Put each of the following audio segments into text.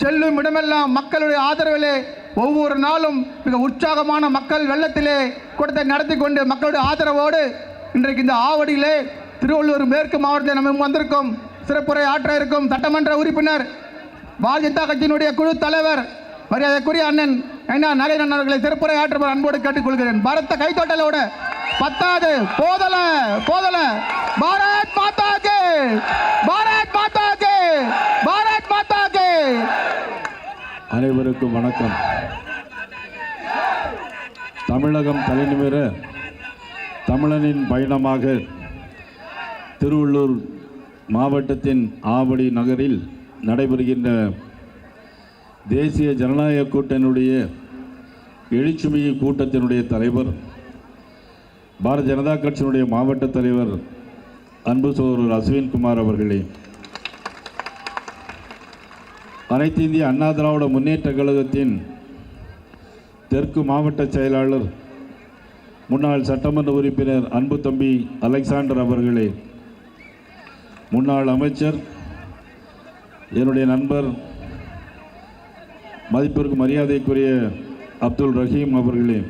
செல்லும் இடமெல்லாம் மக்களுடைய ஆதரவிலே ஒவ்வொரு நாளும் மிக உற்சாகமான மக்கள் வெள்ளத்திலே கூட்டத்தை நடத்தி கொண்டு மக்களுடைய ஆதரவோடு இன்றைக்கு இந்த ஆவடியிலே திருவள்ளூர் மேற்கு மாவட்டத்தில் நம்ம வந்திருக்கும். சிறப்புரை ஆற்ற இருக்கும் சட்டமன்ற உறுப்பினர் பாரதிய ஜனதா கட்சியினுடைய குழு தலைவர் மரியாதைக்குரிய அண்ணன் அண்ணா நரேந்திரன் அவர்களை சிறப்புரை ஆற்றுமாறு அன்போடு கேட்டுக்கொள்கிறேன். பரத்த கைத்தொட்டலோட பத்தாது போதல போதல. பாரத் மாதாக்கு பாரத் மாதாக்கு பாரத் அனைவருக்கும் வணக்கம். தமிழகம் தலைநிமிர தமிழனின் பயணமாக திருவள்ளூர் மாவட்டத்தின் ஆவடி நகரில் நடைபெறுகின்ற தேசிய ஜனநாயக கூட்டணியுடைய எழுச்சிமிகு கூட்டத்தினுடைய தலைவர் பாரதிய ஜனதா கட்சியினுடைய மாவட்ட தலைவர் அன்பு சோதரர் அஸ்வின்குமார் அவர்களே அனைத்து இந்திய அண்ணா திராவிட முன்னேற்ற கழகத்தின் தெற்கு மாவட்ட செயலாளர் முன்னாள் சட்டமன்ற உறுப்பினர் அன்பு தம்பி அலெக்சாண்டர் அவர்களே முன்னாள் அமைச்சர் என்னுடைய நண்பர் மதிப்பிற்கு மரியாதைக்குரிய அப்துல் ரஹீம் அவர்களே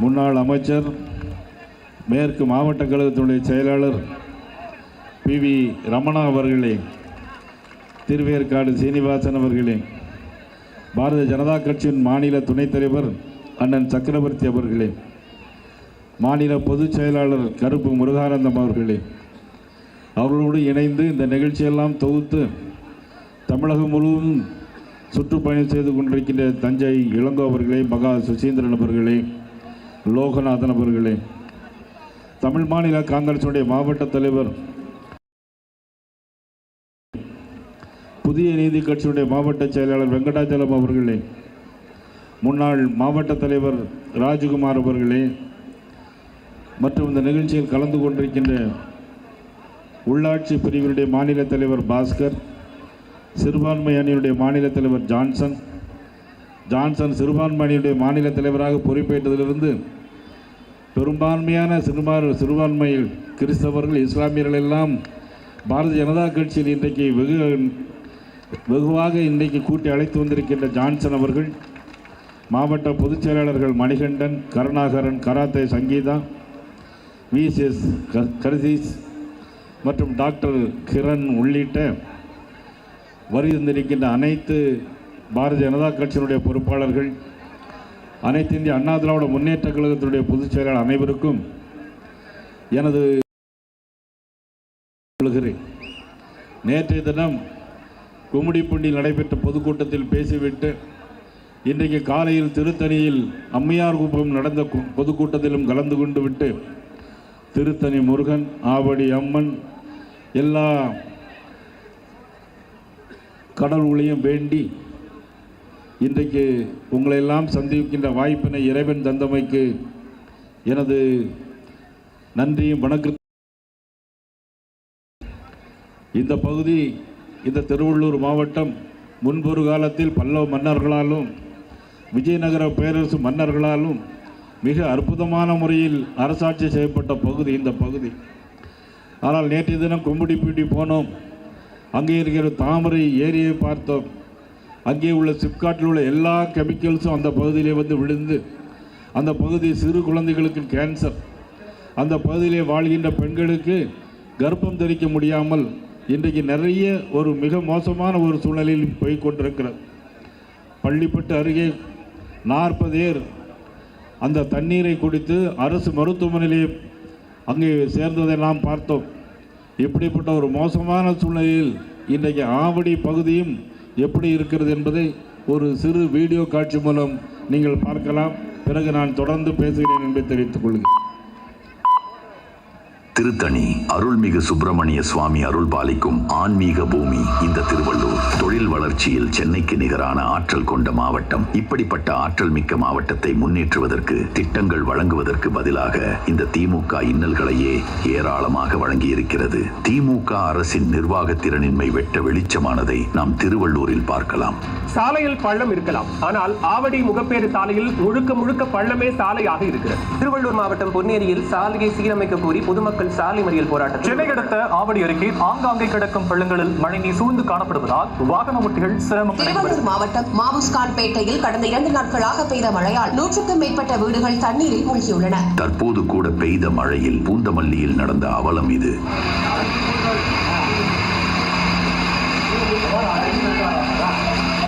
முன்னாள் அமைச்சர் மேற்கு மாவட்ட கழகத்தினுடைய செயலாளர் பி வி ரமணா அவர்களே திருவேற்காடு சீனிவாசன் அவர்களே பாரதிய ஜனதா கட்சியின் மாநில துணைத் தலைவர் அண்ணன் சக்கரவர்த்தி அவர்களே மாநில பொதுச் செயலாளர் கருப்பு முருகானந்தம் அவர்களே அவர்களோடு இணைந்து இந்த நிகழ்ச்சியெல்லாம் தொகுத்து தமிழகம் முழுவதும் சுற்றுப்பயணம் செய்து கொண்டிருக்கின்ற தஞ்சை இளங்கோ அவர்களே மகா சுசீந்திரன் அவர்களே லோகநாதன் அவர்களே தமிழ் மாநில காங்கிரசுடைய மாவட்ட தலைவர் புதிய நீதி கட்சியுடைய மாவட்ட செயலாளர் வெங்கடாச்சலம் அவர்களே முன்னாள் மாவட்ட தலைவர் ராஜகுமார் அவர்களே மற்றும் இந்த நிகழ்ச்சியில் கலந்து கொண்டிருக்கின்ற உள்ளாட்சி பிரிவினுடைய மாநில தலைவர் பாஸ்கர் சிறுபான்மை அணியினுடைய மாநில தலைவர் ஜான்சன் ஜான்சன் சிறுபான்மை அணியுடைய மாநில தலைவராக பொறுப்பேற்றதிலிருந்து பெரும்பான்மையான சிறுபான் சிறுபான்மையில் கிறிஸ்தவர்கள் இஸ்லாமியர்கள் எல்லாம் பாரதிய ஜனதா கட்சியில் இன்றைக்கு வெகு வெகுவாக இன்றைக்கு கூட்டி அழைத்து வந்திருக்கின்ற ஜான்சன் அவர்கள் மாவட்ட பொதுச் செயலாளர்கள் மணிகண்டன் கருணாகரன் கராத்தே சங்கீதா விசிஎஸ் கரிசீஸ் மற்றும் டாக்டர் கிரண் உள்ளிட்ட வருகின்றிருக்கின்ற அனைத்து பாரதிய ஜனதா கட்சியினுடைய பொறுப்பாளர்கள் அனைத்து இந்திய அண்ணா திராவிட முன்னேற்ற கழகத்தினுடைய பொதுச் செயலாளர் அனைவருக்கும் எனது கொள்கிறேன். நேற்றைய தினம் கும்மிடிப்பூண்டில் நடைபெற்ற பொதுக்கூட்டத்தில் பேசிவிட்டு இன்றைக்கு காலையில் திருத்தணியில் அம்மையார் குப்பம் நடந்த பொதுக்கூட்டத்திலும் கலந்து கொண்டு விட்டு திருத்தணி முருகன் ஆவடி அம்மன் எல்லா கடவுளையும் வேண்டி இன்றைக்கு உங்களையெல்லாம் சந்திக்கின்ற வாய்ப்பினை இறைவன் தந்தமைக்கு எனது நன்றியும் வணக்கம் இந்த பகுதி இந்த திருவள்ளூர் மாவட்டம் முன்பொரு காலத்தில் பல்லவ மன்னர்களாலும் விஜயநகர பேரரசு மன்னர்களாலும் மிக அற்புதமான முறையில் அரசாட்சி செய்யப்பட்ட பகுதி இந்த பகுதி. ஆனால் நேற்றைய தினம் கும்படிப்பீட்டி போனோம். அங்கே இருக்கிற தாமரை ஏரியை பார்த்தோம். அங்கே உள்ள சிப்காட்டில் உள்ள எல்லா கெமிக்கல்ஸும் அந்த பகுதியிலே வந்து விழுந்து அந்த பகுதி சிறு குழந்தைகளுக்கு கேன்சர் அந்த பகுதியிலே வாழ்கின்ற பெண்களுக்கு கர்ப்பம் தரிக்க முடியாமல் இன்றைக்கு நிறைய ஒரு மிக மோசமான ஒரு சூழ்நிலையில் போய் கொண்டிருக்கிறது. பள்ளிப்பட்டு அருகே நாற்பது பேர் அந்த தண்ணீரை குடித்து அரசு மருத்துவமனையிலே அங்கே சேர்ந்ததை நாம் பார்த்தோம். இப்படிப்பட்ட ஒரு மோசமான சூழ்நிலையில் இன்றைக்கு ஆவடி பகுதியும் எப்படி இருக்கிறது என்பதை ஒரு சிறு வீடியோ காட்சி மூலம் நீங்கள் பார்க்கலாம். பிறகு நான் தொடர்ந்து பேசுகிறேன் என்பதை தெரிவித்துக் கொள்கிறேன். திருத்தணி அருள்மிகு சுப்பிரமணிய சுவாமி அருள் பாலிக்கும் ஆன்மீக பூமி இந்த திருவள்ளூர். தொழில் வளர்ச்சியில் சென்னைக்கு நிகரான ஆற்றல் கொண்ட மாவட்டம். இப்படிப்பட்ட ஆற்றல் மிக்க மாவட்டத்தை முன்னேற்றுவதற்கு திட்டங்கள் வழங்குவதற்கு பதிலாக இந்த திமுக இன்னல்களையே ஏராளமாக வழங்கியிருக்கிறது. திமுக அரசின் நிர்வாக திறனின்மை வெட்ட வெளிச்சமானதை நாம் திருவள்ளூரில் பார்க்கலாம். சாலையில் பள்ளம் இருக்கலாம். ஆனால் ஆவடி முகப்பேறு சாலையில் முழுக்க முழுக்க பள்ளமே சாலையாக இருக்கிறது. திருவள்ளூர் மாவட்டம் பொன்னேரியில் சாலையை சீரமைக்க கோரி பொதுமக்கள் சாலை மறியல் போராட்டம் சென்னை அடுத்த ஆவடி அருகே ஆங்காங்கே கிடக்கும் பள்ளங்களில் மழைநீர் சூழ்ந்து காணப்படுவதால் வாகன ஓட்டிகள் சிரமம் திருவள்ளூர் மாவட்டம் மாவுஸ்கான்பேட்டையில் கடந்த இரண்டு நாட்களாக பெய்த மழையால் நூற்றுக்கும் மேற்பட்ட வீடுகள் தண்ணீரில் மூழ்கியுள்ளன. தற்போது கூட பெய்த மழையில் பூந்தமல்லியில் நடந்த அவலம் இது.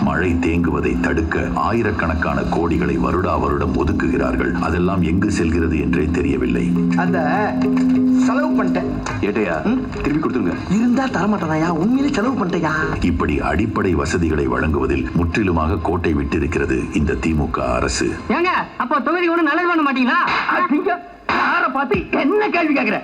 மழை தேங்குவதை தடுக்க ஆயிரக்கணக்கான கோடிகளை வருடா வருடம் ஒதுக்குகிறார்கள். அதெல்லாம் எங்கு செல்கிறது என்றே தெரியவில்லை. அந்த செலவு பண்ணிட்டேன். ஏட்டையா? திருப்பி கொடுத்துருங்க. இருந்தா தரமாட்டேனாயா உண்மையிலே செலவு பண்ணிட்டேயா இப்படி அடிப்படை வசதிகளை வழங்குவதில் முற்றிலுமாக கோட்டை விட்டிருக்கிறது இந்த திமுக அரசு. ஏங்க அப்போ தொகுதி ஒண்ணு நல்லது பண்ண மாட்டீங்களா? யார பார்த்து என்ன கேள்வி கேக்குற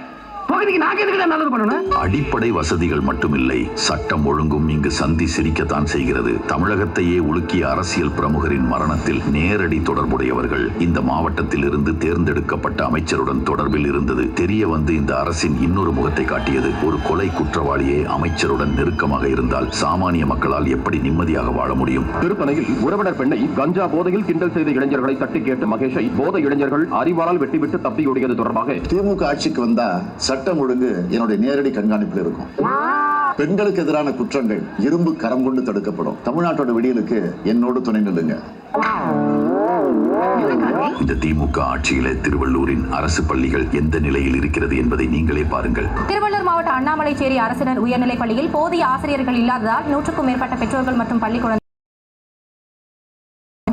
தொகுதிக்கு நாங்க எதுக்கு நல்லது பண்ணணும்? அடிப்படை வசதிகள் மட்டுமில்லை. சட்டம் ஒழுங்கும் இங்கு சந்தி சிரிக்கத்தான் செய்கிறது. தமிழகத்தையே உலுக்கிய அரசியல் பிரமுகரின் மரணத்தில் நேரடி தொடர்புடையவர்கள் இந்த மாவட்டத்தில் இருந்து தேர்ந்தெடுக்கப்பட்ட அமைச்சருடன் தொடர்பில் இருந்தது. தெரிய வந்து இந்த அரசின் இன்னொரு முகத்தை காட்டியது. ஒரு கொலை குற்றவாளியே அமைச்சருடன் நெருக்கமாக இருந்தால் சாமானிய மக்களால் எப்படி நிம்மதியாக வாழ முடியும்? திருப்பனையில் உறவினர் பெண்ணை கஞ்சா போதையில் கிண்டல் செய்த இளைஞர்களை தட்டி கேட்ட மகேஷை போதை இளைஞர்கள் அறிவாளால் வெட்டிவிட்டு தப்பியோடியது தொடர்பாக திமுக ஆட்சிக்கு வந்தா சட்டம் ஒழுங்கு என்னுடைய நேரடி கண்காணிப்பில் இருக்கும். பெண்களுக்கு எதிரான குற்றங்கள் இரும்பு கரம் கொண்டு தடுக்கப்படும். தமிழ்நாட்டோட விடியலுக்கு என்னோடு துணை நில்லுங்க. இந்த திமுக ஆட்சியில திருவள்ளூரின் அரசு பள்ளிகள் எந்த நிலையில் இருக்கிறது என்பதை நீங்களே பாருங்கள். திருவள்ளூர் மாவட்ட அண்ணாமலைச்சேரி அரசினர் உயர்நிலைப் பள்ளியில் போதிய ஆசிரியர்கள் இல்லாததால் நூற்றுக்கும் மேற்பட்ட பெற்றோர்கள் மற்றும் பள்ளி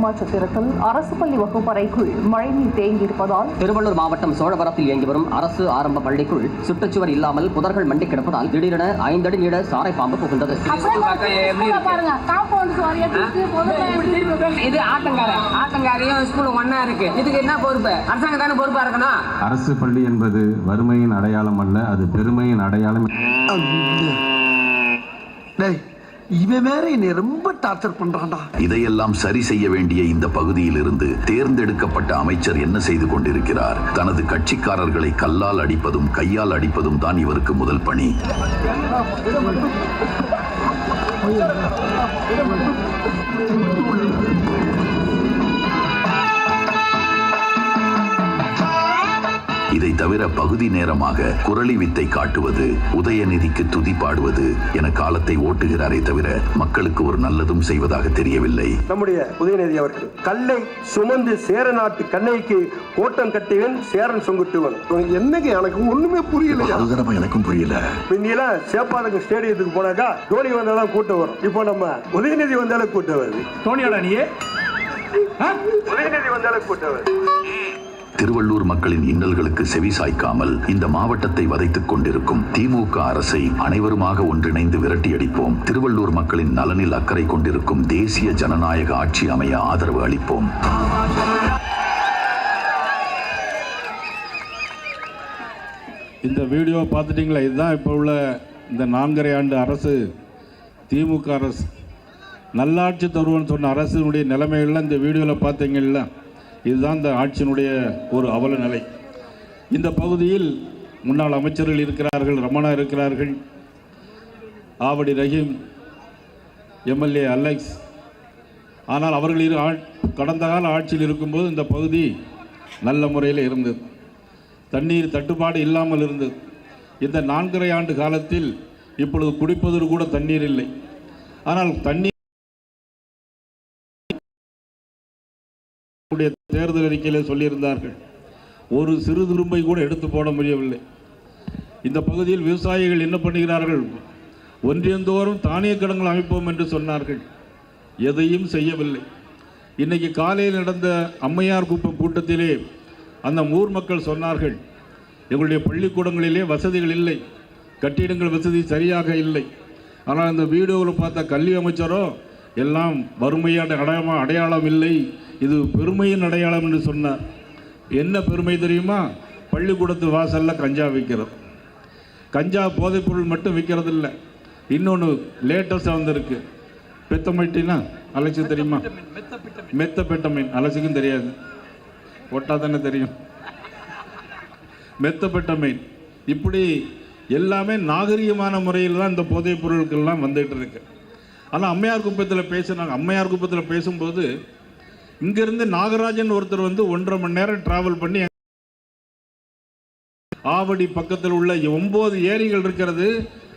குழந்தை சத்திரத்தில் அரசு பள்ளி வகுப்பறைக்குள் மழைநீர் தேங்கி இருப்பதால் திருவள்ளூர் மாவட்டம் சோழவரத்தில் இயங்கி வரும் அரசு ஆரம்ப பள்ளிக்குள் சுற்றுச்சுவர் இல்லாமல் புதர்கள் மண்டி கிடப்பதால் திடீரென ஐந்தடி நீட சாரை பாம்பு புகுந்தது. இது ஆட்டங்கார ஆட்டங்காரையும் ஸ்கூல் ஒன்னா இருக்கு. இதுக்கு என்ன பொறுப்பு? அரசாங்கம் தானே பொறுப்பா இருக்கணும்? அரசு பள்ளி என்பது வறுமையின் அடையாளம் அல்ல அது பெருமையின் அடையாளம். டேய் இவன் வேற என்னை ரொம்ப டார்ச்சர் பண்றான்டா. இதையெல்லாம் சரி செய்ய வேண்டிய இந்த பகுதியில் இருந்து தேர்ந்தெடுக்கப்பட்ட அமைச்சர் என்ன செய்து கொண்டிருக்கிறார்? தனது கட்சிக்காரர்களை கல்லால் அடிப்பதும் கையால் அடிப்பதும் தான் இவருக்கு முதல் பணி. இதை தவிர பகுதி நேரமாக குரலி வித்தை காட்டுவது உதயநிதிக்கு துதி பாடுவது என காலத்தை ஓட்டுகிறாரே தவிர மக்களுக்கு ஒரு நல்லதும் செய்வதாக தெரியவில்லை. நம்முடைய உதயநிதி அவர்கள் கல்லை சுமந்து சேர நாட்டு கண்ணைக்கு கோட்டம் கட்டியவன் சேரன் சொங்குட்டுவன். என்னங்க எனக்கு ஒண்ணுமே புரியலையா? அதுதான் எனக்கும் புரியல. முந்தியெல்லாம் சேப்பாதங்க ஸ்டேடியத்துக்கு போனாக்கா தோனி வந்தாலும் கூட்டம் வரும். இப்போ நம்ம உதயநிதி வந்தாலும் கூட்டம் வருது. தோனியாடா நீ உதயநிதி வந்தாலும் கூட்டம் வருது. திருவள்ளூர் மக்களின் இன்னல்களுக்கு செவி சாய்க்காமல் இந்த மாவட்டத்தை வதைத்துக் கொண்டிருக்கும் திமுக அரசை அனைவருமாக ஒன்றிணைந்து விரட்டியடிப்போம். திருவள்ளூர் மக்களின் நலனில் அக்கறை கொண்டிருக்கும் தேசிய ஜனநாயக ஆட்சி அமைய ஆதரவு அளிப்போம். இந்த வீடியோ பார்த்துட்டிங்களா? இதுதான் இப்போ உள்ள இந்த நான்கரை ஆண்டு அரசு திமுக அரசு. நல்லாட்சி தருவோம்னு சொன்ன அரசினுடைய நிலைமைகள்லாம் இந்த வீடியோவில் பார்த்தீங்கல்ல? இதுதான் இந்த ஆட்சியினுடைய ஒரு அவல நிலை. இந்த பகுதியில் முன்னாள் அமைச்சர்கள் இருக்கிறார்கள் ரமணா இருக்கிறார்கள் ஆவடி ரஹீம் எம்எல்ஏ அலெக்ஸ். ஆனால் அவர்கள் இரு ஆ- கடந்த கால ஆட்சியில் இருக்கும்போது இந்த பகுதி நல்ல முறையில் இருந்தது. தண்ணீர் தட்டுப்பாடு இல்லாமல் இருந்தது. இந்த நான்கரை ஆண்டு காலத்தில் இப்பொழுது குடிப்பதற்கு கூட தண்ணீர் இல்லை. ஆனால் தண்ணீர் உடைய தேர்தல் அறிக்கையில் சொல்லியிருந்தார்கள். ஒரு சிறு துரும்பை கூட எடுத்து போட முடியவில்லை. இந்த பகுதியில் விவசாயிகள் என்ன பண்ணுகிறார்கள்? ஒன்றியந்தோறும் தானிய கடன்கள் அமைப்போம் என்று சொன்னார்கள். எதையும் செய்யவில்லை. இன்றைக்கி காலையில் நடந்த அம்மையார் குப்பம் கூட்டத்திலே அந்த ஊர் மக்கள் சொன்னார்கள் எங்களுடைய பள்ளிக்கூடங்களிலே வசதிகள் இல்லை. கட்டிடங்கள் வசதி சரியாக இல்லை. ஆனால் இந்த வீடியோவில் பார்த்த கல்வி அமைச்சரோ எல்லாம் வறுமையான அடையாளம் அடையாளம் இல்லை இது பெருமையின் அடையாளம் என்று சொன்னார். என்ன பெருமை தெரியுமா? பள்ளிக்கூடத்து வாசலில் கஞ்சா விற்கிறது கஞ்சா போதைப்பொருள் மட்டும் விற்கிறது இல்லை இன்னொன்று லேட்டஸ்டாக வந்திருக்கு. பெத்தமைட்டினா அலட்சியம் தெரியுமா? மெத்த பெட்டமைன் அலட்சிக்கும் தெரியாது. ஒட்டா தானே தெரியும். மெத்தப்பெட்டமைன். இப்படி எல்லாமே நாகரிகமான முறையில் தான் இந்த போதைப் பொருட்கள்லாம் வந்துகிட்டு இருக்குது ஆனால் அம்மையார் குப்பத்தில் பேசினாங்க அம்மையார் குப்பத்தில் பேசும்போது இங்கேருந்து நாகராஜன் ஒருத்தர் வந்து ஒன்றரை மணி நேரம் டிராவல் பண்ணி ஆவடி பக்கத்தில் உள்ள ஒம்பது ஏரிகள் இருக்கிறது.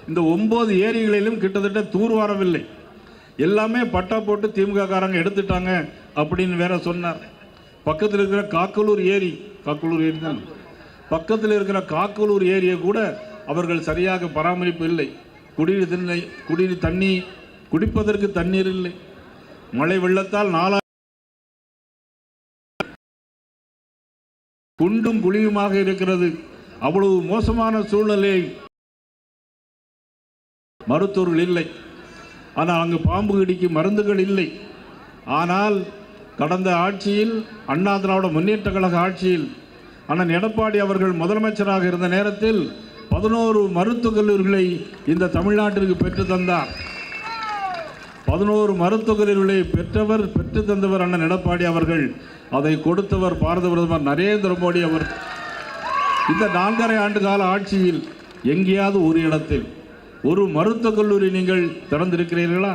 இந்த ஒம்பது ஏரிகளிலும் கிட்டத்தட்ட தூர்வாரவில்லை எல்லாமே பட்டா போட்டு திமுக காரங்க எடுத்துட்டாங்க அப்படின்னு வேற சொன்னார். பக்கத்தில் இருக்கிற காக்கலூர் ஏரி காக்கலூர் ஏரி தான். பக்கத்தில் இருக்கிற காக்கலூர் ஏரியை கூட அவர்கள் சரியாக பராமரிப்பு இல்லை. குடிநீர் தண்ணி குடிநீர் தண்ணி குடிப்பதற்கு தண்ணீர் இல்லை. மழை வெள்ளத்தால் நாலா குண்டும் குழியுமாக இருக்கிறது. அவ்வளவு மோசமான சூழ்நிலை மருத்துவர்கள் இல்லை. ஆனால் அங்கு பாம்பு கடிக்கு மருந்துகள் இல்லை. ஆனால் கடந்த ஆட்சியில் அண்ணா திராவிட முன்னேற்ற கழக ஆட்சியில் அண்ணன் எடப்பாடி அவர்கள் முதலமைச்சராக இருந்த நேரத்தில் பதினோரு மருத்துவக் கல்லூரிகளை இந்த தமிழ்நாட்டிற்கு பெற்று தந்தார். பதினோரு மருத்துவர்களிலே பெற்றவர் பெற்று தந்தவர் அண்ணன் எடப்பாடி அவர்கள் அதை கொடுத்தவர் பாரத பிரதமர் நரேந்திர மோடி அவர். இந்த நான்கரை ஆண்டு கால ஆட்சியில் எங்கேயாவது ஒரு இடத்தில் ஒரு மருத்துவக் கல்லூரி நீங்கள் திறந்திருக்கிறீர்களா?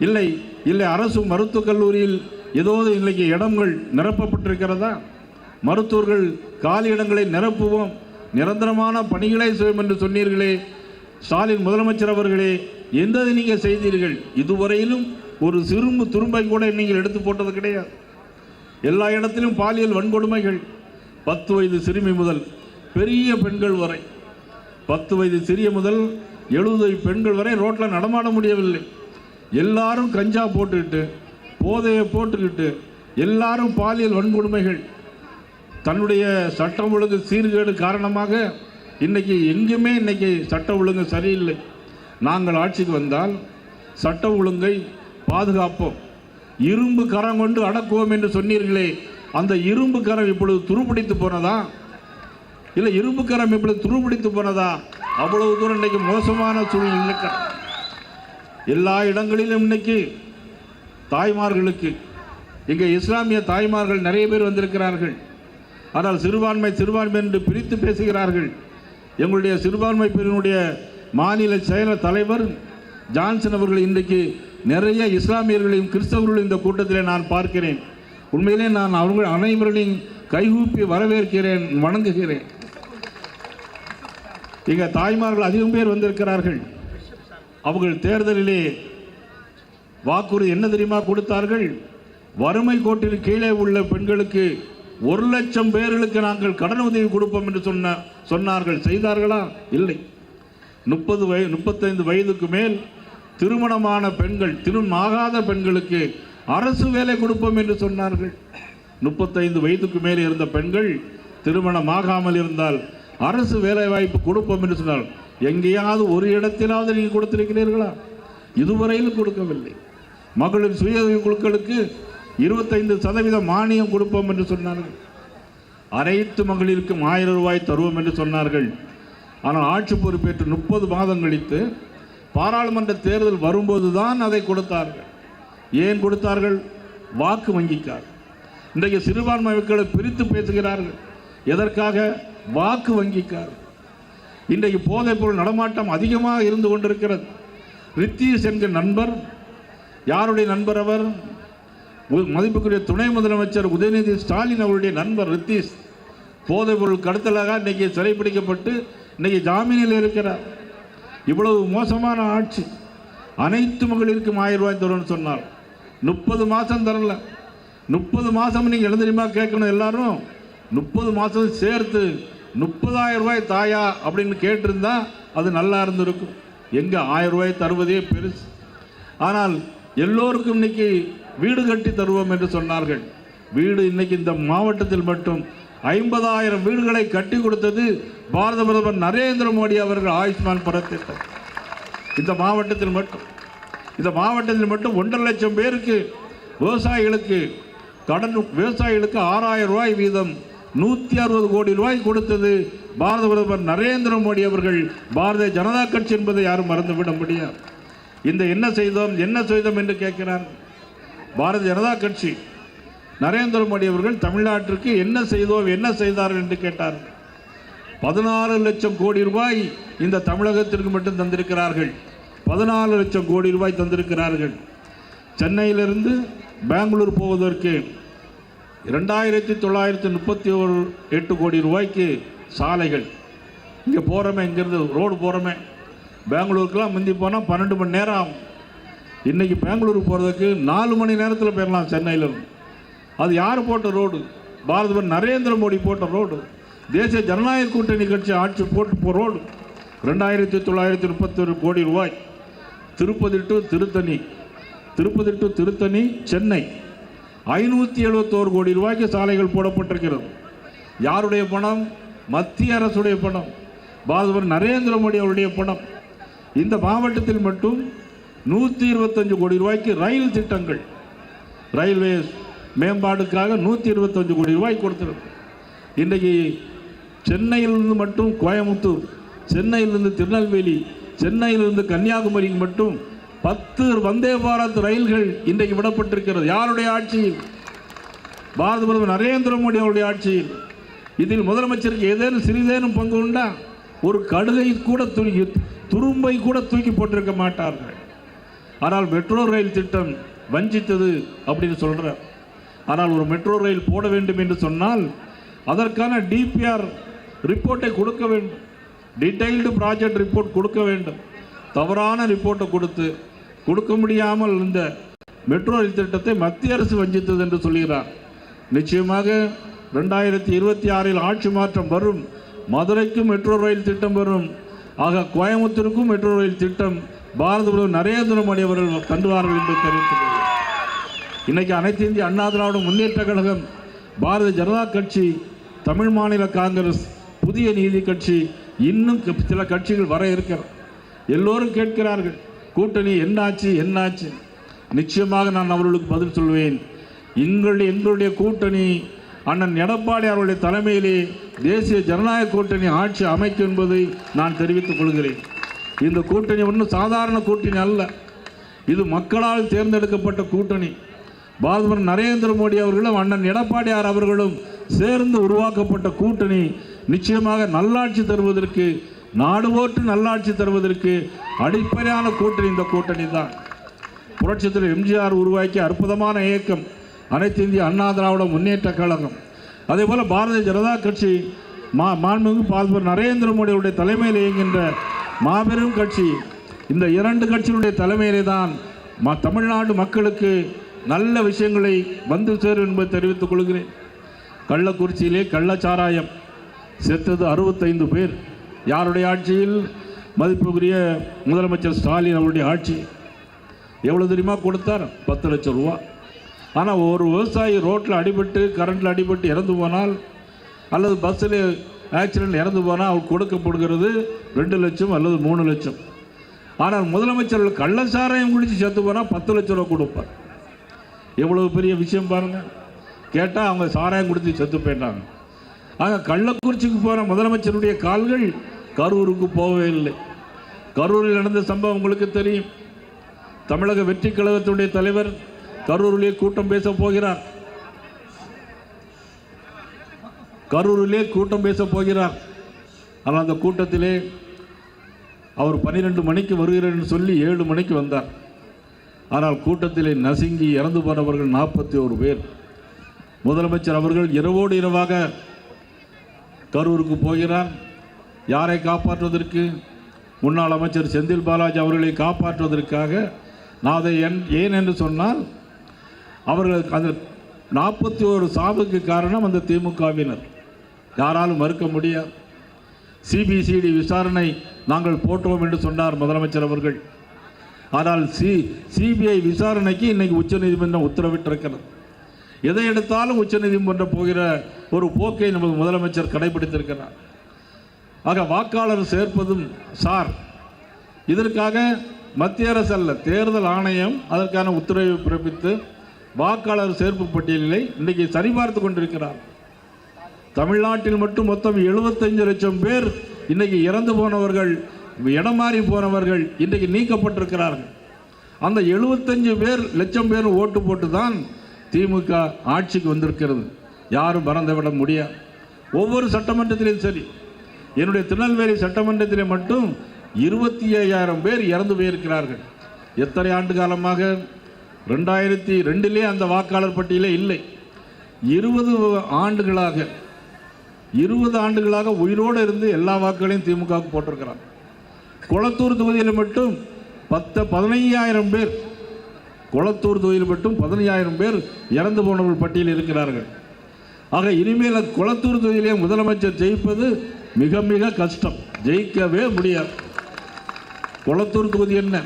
இல்லை இல்லை அரசு மருத்துவக் கல்லூரியில் ஏதோ இன்றைக்கு இடங்கள் நிரப்பப்பட்டிருக்கிறதா? மருத்துவர்கள் காலி இடங்களை நிரப்புவோம் நிரந்தரமான பணிகளை செய்வோம் என்று சொன்னீர்களே ஸ்டாலின் முதலமைச்சர் அவர்களே எந்த நீங்கள் செய்தீர்கள்? இதுவரையிலும் ஒரு சிறும்பு துரும்பை கூட நீங்கள் எடுத்து போட்டது கிடையாது. எல்லா இடத்திலும் பாலியல் வன்கொடுமைகள். பத்து வயது சிறுமி முதல் பெரிய பெண்கள் வரை. பத்து வயது சிறிய முதல் எழுபது வயது பெண்கள் வரை ரோட்டில் நடமாட முடியவில்லை. எல்லாரும் கஞ்சா போட்டுக்கிட்டு போதையை போட்டுக்கிட்டு எல்லாரும் பாலியல் வன்கொடுமைகள். தன்னுடைய சட்டம் ஒழுங்கு சீர்கேடு காரணமாக இன்றைக்கி எங்கேயுமே இன்றைக்கி சட்டம் ஒழுங்கு சரியில்லை. நாங்கள் ஆட்சிக்கு வந்தால் சட்ட ஒழுங்கை பாதுகாப்போம். இரும்பு கரம் கொண்டு அடக்குவோம் என்று சொன்னீர்களே அந்த இரும்பு கரம் இப்பொழுது துருப்பிடித்து போனதா? இல்லை இரும்பு கரம் இப்பொழுது துருப்பிடித்து போனதா? அவ்வளவு தூரம் இன்றைக்கு மோசமான சூழ்நிலை எல்லா இடங்களிலும் இன்னைக்கு தாய்மார்களுக்கு இங்கே இஸ்லாமிய தாய்மார்கள் நிறைய பேர் வந்திருக்கிறார்கள். ஆனால் சிறுபான்மை சிறுபான்மை என்று பிரித்து பேசுகிறார்கள். எங்களுடைய சிறுபான்மை பிரிவினுடைய மாநில செயலர் தலைவர் ஜான்சன் அவர்கள் இன்றைக்கு நிறைய இஸ்லாமியர்களையும் கிறிஸ்தவர்களையும் இந்த கூட்டத்தில் நான் பார்க்கிறேன். உண்மையிலே நான் அவர்கள் அனைவர்களையும் கைகூப்பி வரவேற்கிறேன் வணங்குகிறேன். இங்கே தாய்மார்கள் அதிகம் பேர் வந்திருக்கிறார்கள். அவர்கள் தேர்தலிலே வாக்குறுதி என்ன தெரியுமா கொடுத்தார்கள்? வறுமை கோட்டில் கீழே உள்ள பெண்களுக்கு ஒரு லட்சம் பேர்களுக்கு நாங்கள் கடன் உதவி கொடுப்போம் என்று சொன்ன சொன்னார்கள். செய்தார்களா? இல்லை. முப்பது வய முப்பத்தைந்து வயதுக்கு மேல் திருமணமான பெண்கள் திருமணமாகாத பெண்களுக்கு அரசு வேலை கொடுப்போம் என்று சொன்னார்கள். முப்பத்தைந்து வயதுக்கு மேல் இருந்த பெண்கள் திருமணமாகாமல் இருந்தால் அரசு வேலை வாய்ப்பு கொடுப்போம் என்று சொன்னால் எங்கேயாவது ஒரு இடத்திலாவது நீங்கள் கொடுத்திருக்கிறீர்களா? இதுவரையிலும் கொடுக்கவில்லை. மகளிர் சுய உதவி குழுக்களுக்கு இருபத்தைந்து சதவீதம் மானியம் கொடுப்போம் என்று சொன்னார்கள். அனைத்து மகளிருக்கும் ஆயிரம் ரூபாய் தருவோம் என்று சொன்னார்கள். ஆனால் ஆட்சி பொறுப்பேற்று முப்பது மாதம் கழித்து பாராளுமன்ற தேர்தல் வரும்போது தான் அதை கொடுத்தார்கள். ஏன் கொடுத்தார்கள்? வாக்கு வங்கிக்கார். இன்றைக்கு சிறுபான்மை மக்களை பிரித்து பேசுகிறார்கள். எதற்காக? வாக்கு வங்கிக்கார். இன்றைக்கு போதைப்பொருள் நடமாட்டம் அதிகமாக இருந்து கொண்டிருக்கிறது. ரித்தீஷ் என்கிற நண்பர் யாருடைய நண்பர் அவர்? மதிப்புக்குரிய துணை முதலமைச்சர் உதயநிதி ஸ்டாலின் அவருடைய நண்பர் ரித்தீஷ் போதைப்பொருள் கடத்தலாக இன்றைக்கி சிறைப்பிடிக்கப்பட்டு இன்னைக்கு ஜாமீனில் இருக்கிறார். இவ்வளவு மோசமான ஆட்சி. அனைத்து மகளிருக்கும் ஆயிரம் ரூபாய் தரும்னு சொன்னார். முப்பது மாதம் தரல. முப்பது மாதம் நீங்கள் எழுந்திரிமா கேட்கணும் எல்லாரும்? முப்பது மாதம் சேர்த்து முப்பதாயிரம் ரூபாய் தாயா அப்படின்னு கேட்டிருந்தா அது நல்லா இருந்திருக்கும். எங்கே ஆயிரம் ரூபாய் தருவதே பெருசு. ஆனால் எல்லோருக்கும் இன்னைக்கு வீடு கட்டி தருவோம் என்று சொன்னார்கள். வீடு இன்னைக்கு இந்த மாவட்டத்தில் மட்டும் ஐம்பதாயிரம் வீடுகளை கட்டி கொடுத்தது பாரத பிரதமர் நரேந்திர மோடி அவர்கள் ஆயுஷ்மான் பாரத் திட்டம். இந்த மாவட்டத்தில் மட்டும். இந்த மாவட்டத்தில் மட்டும் ஒன்றரை லட்சம் பேருக்கு விவசாயிகளுக்கு கடன் விவசாயிகளுக்கு ஆறாயிரம் ரூபாய் வீதம் நூற்றி அறுபது கோடி ரூபாய் கொடுத்தது பாரத பிரதமர் நரேந்திர மோடி அவர்கள். பாரதிய ஜனதா கட்சி என்பதை யாரும் மறந்துவிட முடியாது. இந்த என்ன செய்தோம் என்ன செய்தோம் என்று கேட்கிறார் பாரதிய ஜனதா கட்சி நரேந்திர மோடி அவர்கள் தமிழ்நாட்டிற்கு என்ன செய்தோம் என்ன செய்தார்கள் என்று கேட்டார் பதினாறு லட்சம் கோடி ரூபாய் இந்த தமிழகத்திற்கு மட்டும் தந்திருக்கிறார்கள். பதினாலு லட்சம் கோடி ரூபாய் தந்திருக்கிறார்கள். சென்னையிலிருந்து பெங்களூர் போவதற்கு ரெண்டாயிரத்தி தொள்ளாயிரத்தி முப்பத்தி ஒரு எட்டு கோடி ரூபாய்க்கு சாலைகள். இங்கே போகிறோமே இங்கேருந்து ரோடு போகிறோமே பெங்களூருக்கெலாம் முந்தி போனால் பன்னெண்டு மணி நேரம் ஆகும். இன்றைக்கி பெங்களூருக்கு போகிறதுக்கு நாலு மணி நேரத்தில் போயிடலாம் சென்னையிலிருந்து. அது யார் போட்ட ரோடு? பாரத நரேந்திர மோடி போட்ட ரோடு. தேசிய ஜனநாயக கூட்டணி கட்சி ஆட்சி போட்டு போ ரோடு. ரெண்டாயிரத்தி தொள்ளாயிரத்தி முப்பத்தொரு கோடி ரூபாய். திருப்பதி டு திருத்தணி. திருப்பதி டு திருத்தணி சென்னை. ஐநூற்றி எழுபத்தோரு கோடி ரூபாய்க்கு சாலைகள் போடப்பட்டிருக்கிறது. யாருடைய பணம்? மத்திய அரசுடைய பணம். பாரதபர் நரேந்திர மோடி அவருடைய பணம். இந்த மாவட்டத்தில் மட்டும் நூற்றி இருபத்தஞ்சு கோடி ரூபாய்க்கு ரயில் திட்டங்கள். ரயில்வே மேம்பாடுக்காக நூற்றி இருபத்தஞ்சு கோடி ரூபாய் கொடுத்துருக்கு இன்றைக்கி சென்னையிலிருந்து மட்டும் கோயம்புத்தூர் சென்னையிலிருந்து திருநெல்வேலி சென்னையிலிருந்து கன்னியாகுமரிக்கு மட்டும் பத்து வந்தே பாரத் ரயில்கள் இன்றைக்கு விடப்பட்டிருக்கிறது. யாருடைய ஆட்சியில் பாரத பிரதமர் நரேந்திர மோடி அவருடைய ஆட்சியில் இதில் முதலமைச்சருக்கு ஏதேனும் சிறிதேனும் பங்கு உண்டா? ஒரு கடுகை கூட தூக்கி துரும்பை கூட தூக்கி போட்டிருக்க மாட்டார்கள். ஆனால் மெட்ரோ ரயில் திட்டம் வஞ்சித்தது அப்படின்னு சொல்கிறார் ஆனால் ஒரு மெட்ரோ ரயில் போட வேண்டும் என்று சொன்னால் அதற்கான டிபிஆர் ரிப்போர்ட்டை கொடுக்க வேண்டும். டீட்டெயில்டு ப்ராஜெக்ட் ரிப்போர்ட் கொடுக்க வேண்டும். தவறான ரிப்போர்ட்டை கொடுத்து கொடுக்க முடியாமல் இந்த மெட்ரோ ரயில் திட்டத்தை மத்திய அரசு வஞ்சித்தது என்று சொல்கிறார். நிச்சயமாக ரெண்டாயிரத்தி இருபத்தி ஆறில் ஆட்சி மாற்றம் வரும். மதுரைக்கும் மெட்ரோ ரயில் திட்டம் வரும். ஆக கோயம்புத்தூருக்கும் மெட்ரோ ரயில் திட்டம் பாரத பிரதமர் நரேந்திர மோடி அவர்கள் தந்துவார்கள் என்று தெரிவித்துள்ளது இன்றைக்கு அனைத்து இந்திய அண்ணா திராவிட முன்னேற்ற கழகம் பாரதிய ஜனதா கட்சி தமிழ் மாநில காங்கிரஸ் புதிய நீதி கட்சி இன்னும் சில கட்சிகள் வர இருக்கிறது எல்லோரும் கேட்கிறார்கள் கூட்டணி என்னாச்சு என்னாச்சு? நிச்சயமாக நான் அவர்களுக்கு பதில் சொல்வேன். எங்களுடைய எங்களுடைய கூட்டணி அண்ணன் எடப்பாடி அவருடைய தலைமையிலே தேசிய ஜனநாயக கூட்டணி ஆட்சி அமைக்கும் என்பதை நான் தெரிவித்துக் கொள்கிறேன். இந்த கூட்டணி ஒன்றும் சாதாரண கூட்டணி அல்ல. இது மக்களால் தேர்ந்தெடுக்கப்பட்ட கூட்டணி. பாரதமர் நரேந்திர மோடி அவர்களும் அண்ணன் எடப்பாடியார் அவர்களும் சேர்ந்து உருவாக்கப்பட்ட கூட்டணி நிச்சயமாக நல்லாட்சி தருவதற்கு நாடு போற்று நல்லாட்சி தருவதற்கு அடிப்படையான கூட்டணி இந்த கூட்டணி தான். புரட்சத்தில் எம்ஜிஆர் உருவாக்கிய அற்புதமான இயக்கம் அனைத்து இந்திய அண்ணா திராவிட முன்னேற்ற கழகம். அதே போல் பாரதிய ஜனதா கட்சி மா மாண்புமிகு பாரதமர் நரேந்திர மோடியுடைய தலைமையில் இயங்குகின்ற மாபெரும் கட்சி இந்த இரண்டு கட்சியினுடைய தலைமையிலே தான் ம தமிழ்நாடு மக்களுக்கு நல்ல விஷயங்களை வந்து சேரும் என்பதை தெரிவித்துக் கொள்கிறேன். கள்ளக்குறிச்சியிலே கள்ளச்சாராயம் செத்தது அறுபத்தைந்து பேர். யாருடைய ஆட்சியில்? மதிப்புக்குரிய முதலமைச்சர் ஸ்டாலின் அவருடைய ஆட்சி. எவ்வளோ தெரியுமா கொடுத்தார்? பத்து லட்சம் ரூபா. ஆனால் ஒரு விவசாயி ரோட்டில் அடிபட்டு கரண்டில் அடிபட்டு இறந்து போனால் அல்லது பஸ்ஸில் ஆக்சிடென்ட் இறந்து போனால் அவர் கொடுக்கப்படுகிறது ரெண்டு லட்சம் அல்லது மூணு லட்சம். ஆனால் முதலமைச்சர்கள் கள்ளச்சாராயம் குடித்து செத்து போனால் பத்து லட்ச ரூபா கொடுப்பார். எவ்வளவு பெரிய விஷயம் பாருங்கள் கேட்டால் அவங்க சாராயம் கொடுத்து செத்து போயிட்டாங்க. ஆக கள்ளக்குறிச்சிக்கு போகிற முதலமைச்சருடைய கால்கள் கரூருக்கு போகவே இல்லை. கரூரில் நடந்த சம்பவம் உங்களுக்கு தெரியும். தமிழக வெற்றி கழகத்துடைய தலைவர் கரூரிலே கூட்டம் பேச போகிறார். கரூரிலே கூட்டம் பேச போகிறார். ஆனால் அந்த கூட்டத்திலே அவர் பன்னிரெண்டு மணிக்கு வருகிறார் என்று சொல்லி ஏழு மணிக்கு வந்தார். ஆனால் கூட்டத்திலே நசுங்கி இறந்து போனவர்கள் நாற்பத்தி ஒரு பேர். முதலமைச்சர் அவர்கள் இரவோடு இரவாக கரூருக்கு போகிறார். யாரை காப்பாற்றுவதற்கு? முன்னாள் அமைச்சர் செந்தில் பாலாஜி அவர்களை காப்பாற்றுவதற்காக நான் அதை என் ஏன் என்று சொன்னால் அவர்கள் அந்த நாற்பத்தி ஒரு சாவுக்கு காரணம் அந்த திமுகவினர். யாராலும் மறுக்க முடியாது. சிபிசிடி விசாரணை நாங்கள் போட்டோம் என்று சொன்னார் முதலமைச்சர் அவர்கள். ஆனால் சி சிபிஐ விசாரணைக்கு இன்றைக்கி உச்சநீதிமன்றம் உத்தரவிட்டிருக்கிறது. எதை எடுத்தாலும் உச்சநீதிமன்றம் போகிற ஒரு போக்கை நமது முதலமைச்சர் கடைபிடித்திருக்கிறார். ஆக வாக்காளர் சேர்ப்பதும் சார். இதற்காக மத்திய அரசு அல்ல தேர்தல் ஆணையம் அதற்கான உத்தரவை பிறப்பித்து வாக்காளர் சேர்ப்பு பட்டியலை இன்றைக்கு சரிபார்த்து கொண்டிருக்கிறார். தமிழ்நாட்டில் மட்டும் மொத்தம் 75 லட்சம் பேர் இன்னைக்கு இறந்து போனவர்கள் இடம் மாறி போனவர்கள் இன்றைக்கு நீக்கப்பட்டிருக்கிறார்கள். அந்த 75 பேர் லட்சம் பேர் ஓட்டு போட்டு தான் திமுக ஆட்சிக்கு வந்திருக்கிறது. யாரும் மறந்துவிட முடியாது ஒவ்வொரு சட்டமன்றத்திலையும் சரி. என்னுடைய திருநெல்வேலி சட்டமன்றத்திலே மட்டும் இருபத்தி ஐயாயிரம் பேர் இறந்து போயிருக்கிறார்கள். எத்தனை ஆண்டு காலமாக? ரெண்டாயிரத்தி ரெண்டிலே அந்த வாக்காளர் பட்டியலே இல்லை. இருபது ஆண்டுகளாக இருபது ஆண்டுகளாக உயிரோடு இருந்து எல்லா வாக்குகளையும் திமுகவுக்கு போட்டிருக்கிறாங்க குளத்தூர் தொகுதியில் மட்டும் பத்து பதினையாயிரம் பேர். குளத்தூர் தொகுதியில் மட்டும் பதினையாயிரம் பேர் இறந்து போனவர்கள் பட்டியலில் இருக்கிறார்கள். ஆக இனிமேல் குளத்தூர் தொகுதியிலே முதலமைச்சர் ஜெயிப்பது மிக மிக கஷ்டம். ஜெயிக்கவே முடியாது. குளத்தூர் தொகுதி என்ன?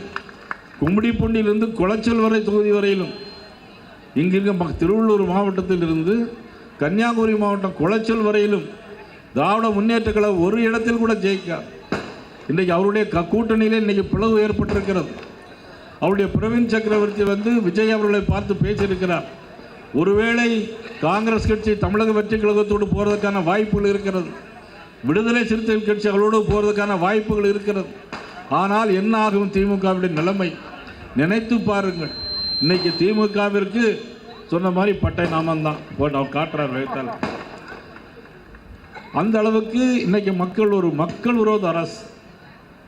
கும்மிடிப்பூண்டியிலிருந்து குளச்சல் வரை தொகுதி வரையிலும். இங்கிருக்க ம- திருவள்ளூர் மாவட்டத்திலிருந்து கன்னியாகுமரி மாவட்டம் குளச்சல் வரையிலும் திராவிட முன்னேற்ற கழகம் ஒரு இடத்தில் கூட ஜெயிக்காது. இன்றைக்கு அவருடைய க- கூட்டணியிலே இன்றைக்கி பிளவு ஏற்பட்டிருக்கிறது. அவருடைய பிரவீன் சக்கரவர்த்தி வந்து விஜய் அவர்களை பார்த்து பேசியிருக்கிறார். ஒருவேளை காங்கிரஸ் கட்சி தமிழக வெற்றி கழகத்தோடு போகிறதுக்கான வாய்ப்புகள் இருக்கிறது. விடுதலை சிறுத்தை கட்சி அவளோடு போகிறதுக்கான வாய்ப்புகள் இருக்கிறது. ஆனால் என்ன ஆகும் திமுகவுடைய நிலைமை? நினைத்து பாருங்கள். இன்றைக்கி திமுகவிற்கு சொன்ன மாதிரி பட்டை நாமந்தான் போட்டு அவர் காட்டுறார் வைத்தால் அந்த அளவுக்கு இன்றைக்கி மக்கள் ஒரு மக்கள் விரோத அரசு.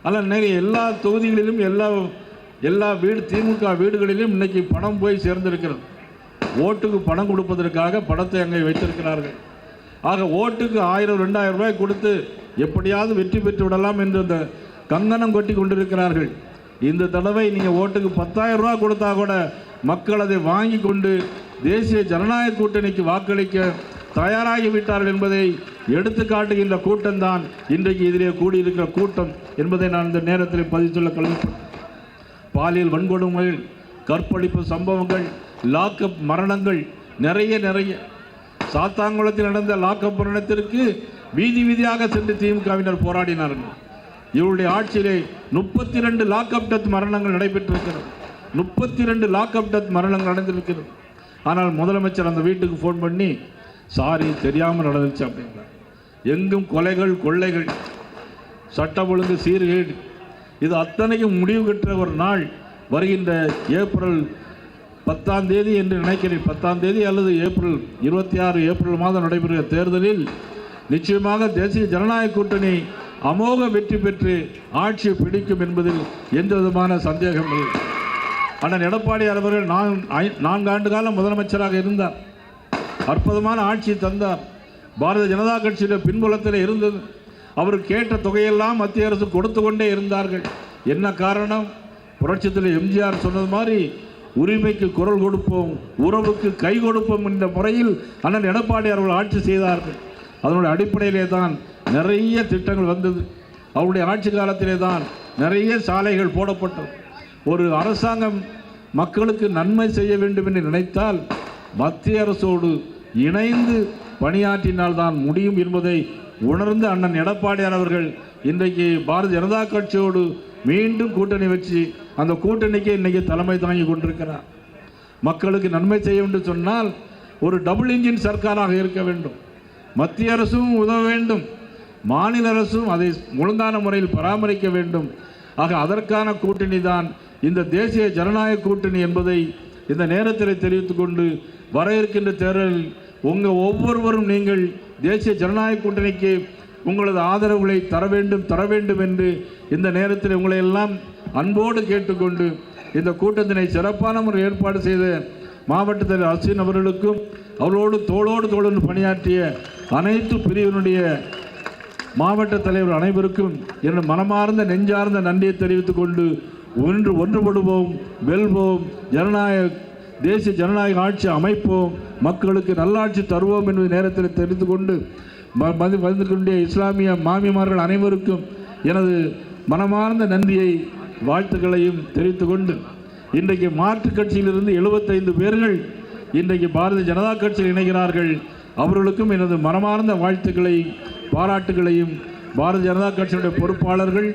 அதில் நிறைய எல்லா தொகுதிகளிலும் எல்லா எல்லா வீடு திமுக வீடுகளிலும் இன்றைக்கி பணம் போய் சேர்ந்திருக்கிறது. ஓட்டுக்கு பணம் கொடுப்பதற்காக பணத்தை அங்கே வைத்திருக்கிறார்கள். ஆக ஓட்டுக்கு ஆயிரம் ரெண்டாயிரம் ரூபாய் கொடுத்து எப்படியாவது வெற்றி பெற்று விடலாம் என்று அந்த கங்கணம் கொட்டி கொண்டிருக்கிறார்கள். இந்த தடவை நீங்கள் ஓட்டுக்கு பத்தாயிரம் ரூபாய் கொடுத்தா கூட மக்கள் அதை வாங்கி கொண்டு தேசிய ஜனநாயக கூட்டணிக்கு வாக்களிக்க தயாராகி விட்டார்கள் என்பதை எடுத்து காட்டுகின்ற கூட்டம்தான் இன்றைக்கு இதிலே கூடியிருக்கிற கூட்டம் என்பதை நான் இந்த நேரத்தில் பதிவு கல்வி பாலியல் வன்கொடுமைகள் கற்பழிப்பு சம்பவங்கள் லாக்அப் மரணங்கள் நிறைய நிறைய. சாத்தாங்குளத்தில் நடந்த லாக்கப் மரணத்திற்கு வீதி வீதியாக சென்று திமுகவினர் போராடினார்கள். இவருடைய ஆட்சியிலே முப்பத்தி ரெண்டு லாக்அப் டெத் மரணங்கள் நடைபெற்றிருக்கிறது. முப்பத்தி ரெண்டு லாக்அப் டெத் மரணங்கள் நடந்திருக்கிறது. ஆனால் முதலமைச்சர் அந்த வீட்டுக்கு ஃபோன் பண்ணி சாரி தெரியாமல் நடந்துச்சு அப்படின்னா எங்கும் கொலைகள் கொள்ளைகள் சட்டம் ஒழுங்கு சீர்கேடு. இது அத்தனைக்கும் முடிவு கட்டுற ஒரு நாள் வருகின்ற ஏப்ரல் பத்தாம் தேதி என்று நினைக்கிறேன். பத்தாம் தேதி அல்லது ஏப்ரல் இருபத்தி ஆறு ஏப்ரல் மாதம் நடைபெறுகிற தேர்தலில் நிச்சயமாக தேசிய ஜனநாயக கூட்டணி அமோக வெற்றி பெற்று ஆட்சி பிடிக்கும் என்பதில் எந்த விதமான சந்தேகம் இல்லை. ஆனால் எடப்பாடி அவர்கள் நான் நான்கு ஆண்டு காலம் முதலமைச்சராக இருந்தார். அற்புதமான ஆட்சி தந்தார். பாரதிய ஜனதா கட்சியுடைய பின்புலத்தில் இருந்தது. அவர் கேட்ட தொகையெல்லாம் மத்திய அரசு கொடுத்து கொண்டே இருந்தார்கள். என்ன காரணம்? புரட்சத்தில் எம்ஜிஆர் சொன்னது மாதிரி உரிமைக்கு குரல் கொடுப்போம் உறவுக்கு கை கொடுப்போம் என்ற முறையில் அண்ணன் எடப்பாடி அவர்கள் ஆட்சி செய்தார்கள். அதனுடைய அடிப்படையிலே தான் நிறைய திட்டங்கள் வந்தது. அவருடைய ஆட்சி காலத்திலே தான் நிறைய சாலைகள் போடப்பட்டது. ஒரு அரசாங்கம் மக்களுக்கு நன்மை செய்ய வேண்டும் என்று நினைத்தால் மத்திய அரசோடு இணைந்து பணியாற்றினால் தான் முடியும் என்பதை உணர்ந்து அண்ணன் எடப்பாடியார் அவர்கள் இன்றைக்கு பாரதிய ஜனதா கட்சியோடு மீண்டும் கூட்டணி வச்சு அந்த கூட்டணிக்கு இன்றைக்கி தலைமை தாங்கி கொண்டிருக்கிறார். மக்களுக்கு நன்மை செய்ய வேண்டும் சொன்னால் ஒரு டபுள் இன்ஜின் சர்க்காராக இருக்க வேண்டும். மத்திய அரசும் உதவ வேண்டும். மாநில அரசும் அதை முழுந்தான முறையில் பராமரிக்க வேண்டும். ஆக அதற்கான கூட்டணி தான் இந்த தேசிய ஜனநாயக கூட்டணி என்பதை இந்த நேரத்தில் தெரிவித்துக்கொண்டு வர இருக்கின்ற தேர்தலில் உங்கள் ஒவ்வொருவரும் நீங்கள் தேசிய ஜனநாயக கூட்டணிக்கு உங்களது ஆதரவுகளை தர வேண்டும் தர வேண்டும் என்று இந்த நேரத்தில் உங்களை எல்லாம் அன்போடு கேட்டுக்கொண்டு இந்த கூட்டத்தினை சிறப்பான முறை ஏற்பாடு செய்த மாவட்ட தலைவர் அஸ்வின் அவர்களுக்கும் அவரோடு தோளோடு தோளோடு பணியாற்றிய அனைத்து பிரிவினுடைய மாவட்ட தலைவர் அனைவருக்கும் என் மனமார்ந்த நெஞ்சார்ந்த நன்றியை தெரிவித்துக் கொண்டு ஒன்று ஒன்றுபடுவோம் வெல்வோம் ஜனநாயக தேசிய ஜனநாயக ஆட்சி அமைப்போம் மக்களுக்கு நல்லாட்சி தருவோம் என்பது நேரத்தில் தெரிந்து கொண்டு ம- வந்து வந்து கொண்டிய இஸ்லாமிய மாமிமார்கள் அனைவருக்கும் எனது மனமார்ந்த நன்றியை வாழ்த்துக்களையும் தெரிவித்து கொண்டு இன்றைக்கு மாற்றுக் கட்சியிலிருந்து எழுபத்தைந்து பேர்கள் இன்றைக்கு பாரதிய ஜனதா கட்சியில் இணைகிறார்கள். அவர்களுக்கும் எனது மனமார்ந்த வாழ்த்துக்களை பாராட்டுகளையும் பாரதிய ஜனதா கட்சியினுடைய பொறுப்பாளர்கள்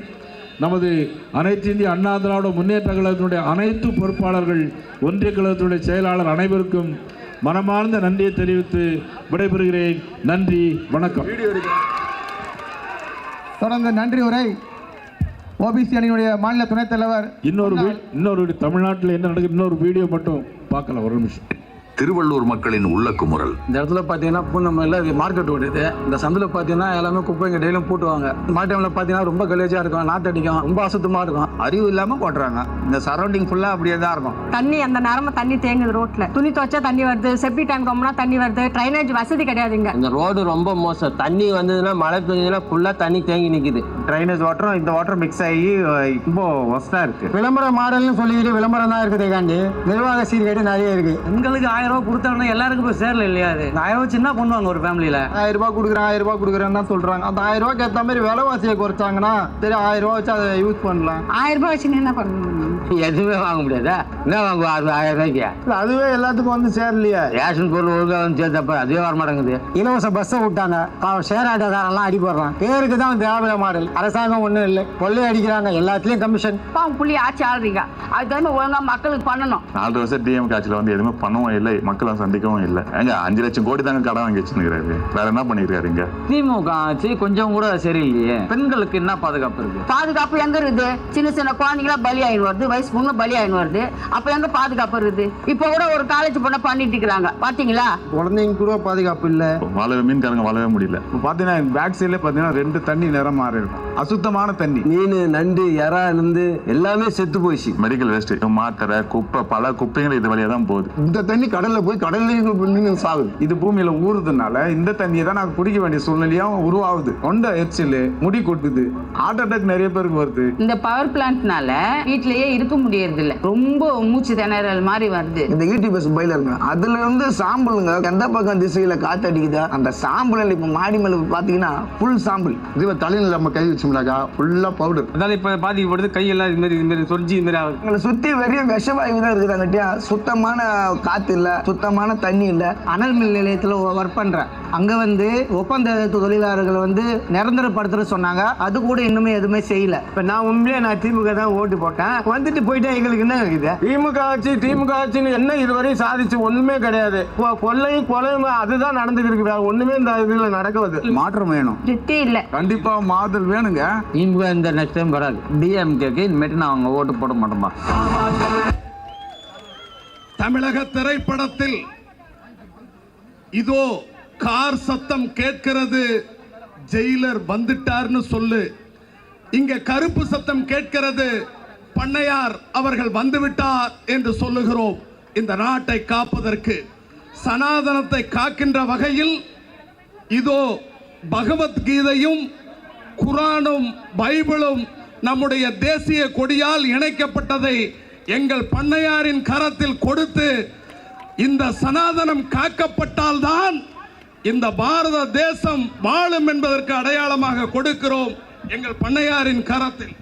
நமது அனைத்து இந்திய அண்ணா திராவிட முன்னேற்ற கழகத்தினுடைய அனைத்து பொறுப்பாளர்கள் ஒன்றிய கழகத்தினுடைய செயலாளர் அனைவருக்கும் மனமார்ந்த நன்றியை தெரிவித்து விடைபெறுகிறேன். நன்றி வணக்கம். தொடர்ந்து நன்றி உரை. ஓபிசி அணியினுடைய மாநில துணைத் தலைவர் இன்னொரு இன்னொரு தமிழ்நாட்டில் என்ன நடக்குது? இன்னொரு வீடியோ மட்டும் பார்க்கலாம். ஒரு நிமிஷம். திருவள்ளூர் மக்களின் உள்ள குமுறல் இந்த இடத்துல பார்த்தீங்கன்னா பூந்தமல்லியில் மார்க்கெட் ஓடுது இந்த சந்தில் பார்த்தீங்கன்னா எல்லாமே குப்பைங்க டெய்லியும் பூட்டுவாங்க. மாட்டு டைமில் பார்த்தீங்கன்னா ரொம்ப கலேஜாக இருக்கும் நாத்தடிக்கும் ரொம்ப அசுத்தமாக இருக்கும். அறிவு இல்லாமல் போட்டுறாங்க. இந்த சரௌண்டிங் ஃபுல்லாக அப்படியே தான் இருக்கும். தண்ணி அந்த நேரமா தண்ணி தேங்குது ரோட்ல. துணி துவைச்சா தண்ணி வருது செப்டி டேங்க் கம்னா தண்ணி வருது ட்ரைனேஜ் வசதி கிடையாதுங்க இந்த ரோடு ரொம்ப மோசம். தண்ணி வந்ததுன்னா மழை பெஞ்சதுன்னா ஃபுல்லா தண்ணி தேங்கி நிக்குது. ட்ரைனேஜ் வாட்டரும் இந்த வாட்டர் மிக்ஸ் ஆகி ரொம்ப ஒஸ்டா இருக்கு. விளம்பர மாடல்னு சொல்லிக்கிட்டு விளம்பரம் தான் இருக்குது காண்டி. நிர்வாக சீர்கேடு நிறைய இருக்கு. எங்களுக்கு ஆயிரம் ரூபாய் கொடுத்தோம்னா எல்லாருக்கும் போய் சேரல இல்லையா அது? ஆயிரம் ரூபாய் சின்ன பண்ணுவாங்க ஒரு ஃபேமிலியில ஆயிரம் ரூபாய் கொடுக்குறேன் ஆயிரம் ரூபாய் கொடுக்குறேன்னு தான் சொல்றாங்க. அந்த ஆயிரம் ரூபாய்க்கு ஏற்ற மாதிரி விலைவாசியை குறைச்சாங்கன்னா சரி ஆயிரம் ரூபாய் வச்சு அதை யூஸ் பண்ணலாம். ஆயிரம் ரூபாய் வச்சு என்ன பண்ணணும்? எதுவுமே வாங்க முடியாதா? என்ன வாங்குவோம் அது ஆயிரம் ரூபாய்க்கு? இல்ல, அதுவே எல்லாத்துக்கும் வந்து சேரலையே. ரேஷன் பொருள் ஒழுங்கா வந்து சேர்த்தப்ப அதுவே வர மாட்டேங்குது இலவச பஸ்ஸை விட்டாங்க. ஷேர் ஆட்டோக்காரெல்லாம் அடி போடுறான். பேருக்கு தான் திராவிட மாடல். அரசாங்கம் ஒன்றும் இல்லை. கொள்ளை அடிக்கிறாங்க. எல்லாத்துலேயும் கமிஷன் பாவம் புள்ளி ஆட்சி ஆடுறீங்க அது தானே ஒழுங்கா மக்களுக்கு பண்ணணும். நாலு வருஷம் டிஎம் ஆட்சியில் வந்து எதுவுமே பண்ணவும் இல்லை. மக்களை சந்திக்கவும் இல்லை. ஏங்க அஞ்சு லட்சம் கோடி தாங்க கடன் வாங்கி வச்சுருக்காரு வேற என்ன பண்ணிருக்காரு இங்க? திமுக ஆட்சி கொஞ்சம் கூட சரியில்லையே. பெண்களுக்கு என்ன பாதுகாப்பு இருக்கு? பாதுகாப்பு எங்க இருக்குது? சின்ன சின்ன குழந்தைங்களா பலி ஆயின்னு வருது. வயசு பொண்ணு பலி ஆயின்னு வருது. அப்ப எங்க பாதுகாப்பு இருக்குது? இப்ப கூட ஒரு காலேஜ் பொண்ணை பண்ணிட்டு இருக்கிறாங்க. பாத்தீங்களா? குழந்தைங்க கூட பாதுகாப்பு இல்லை. வாழவே மீன்காரங்க வாழவே முடியல. இப்போ பார்த்தீங்கன்னா பேக் சைடில் பார்த்தீங்கன்னா ரெண்டு தண்ணி நிறம் மாறி இருக்கும் அசுத்தமான தண்ணி. மீன் நண்டு எறா இருந்து எல்லாமே செத்து போயிடுச்சு மெடிக்கல் வேஸ்ட் மாத்திரை குப்பை பல குப்பைகள் இது வழியா தான் போகுது. இந்த தண்ணி கடல்ல போய் கடல்ல சாகுது. இது பூமியில ஊறுறதுனால இந்த தண்ணியை தான் நாங்கள் குடிக்க வேண்டிய சூழ்நிலையும் உருவாகுது. கொண்ட எரிச்சல் முடி கொட்டுது. ஹார்ட் அட்டாக் நிறைய பேருக்கு வருது. இந்த பவர் பிளான்ட்னால வீட்லயே இருக்க முடியறது இல்ல ரொம்ப மூச்சு திணறல் மாதிரி வருது. இந்த ஈட்டி பஸ் பயிலுங்க அதுல இருந்து சாம்பலுங்க எந்த பக்கம் திசையில காத்து அடிக்குதா அந்த சாம்பல் இப்ப மாடி மேல பாத்தீங்கன்னா ஃபுல் சாம்பல் இதுவே தலையில நம்ம கை வச்சோம்னாக்கா ஃபுல்லா பவுடர் அதாவது இப்ப பாதிக்கப்படுது கையெல்லாம் இது மாதிரி இது மாதிரி சொரிஞ்சு இது மாதிரி ஆகுது. எங்களை சுத்தி வெறிய விஷவாயு தான் இருக்குதாங்கட்டியா சுத்தமான காத்து இல்ல சுத்தமான தண்ணி இல்ல. அனல் மின் நிலையத்துல ஒர்க் பண்றேன். அங்க வந்து ஒப்பந்த தொழிலாளர்கள் வந்து நிரந்தரப்படுத்துற சொன்னாங்க. அது கூட இன்னுமே எதுவுமே செய்யல. இப்ப நான் உண்மையிலே நான் திமுக தான் ஓட்டு போட்டேன். வந்துட்டு போயிட்டா எங்களுக்கு என்ன இருக்குது திமுக ஆட்சி திமுக ஆட்சின்னு என்ன இதுவரையும் சாதிச்சு ஒண்ணுமே கிடையாது. கொள்ளையும் கொலையும்? அதுதான் நடந்துட்டு இருக்கு ஒண்ணுமே இந்த இதுல நடக்குது மாற்றம் வேணும். திருப்தி இல்ல. கண்டிப்பா மாதல் வேணுங்க. திமுக இந்த நெக்ஸ்ட் டைம் வராது. டிஎம்கேக்கு இனிமேட்டு நான் அவங்க ஓட்டு போட மாட்டோம்பா தமிழக திரைப்படத்தில் இதோ கார் சத்தம் கேட்கிறது. ஜெயிலர் வந்துட்டார்னு சொல்லு. இங்க கருப்பு சத்தம் கேட்கிறது. பண்ணையார் அவர்கள் வந்துவிட்டார் என்று சொல்லுகிறோம். இந்த நாட்டை காப்பதற்கு சனாதனத்தை காக்கின்ற வகையில் இதோ பகவத்கீதையும் குரானும் பைபிளும் நம்முடைய தேசிய கொடியால் இணைக்கப்பட்டதை எங்கள் பண்ணையாரின் கரத்தில் கொடுத்து இந்த சனாதனம் காக்கப்பட்டால்தான் இந்த பாரத தேசம் வாழும் என்பதற்கு அடையாளமாக கொடுக்கிறோம் எங்கள் பண்ணையாரின் கரத்தில்.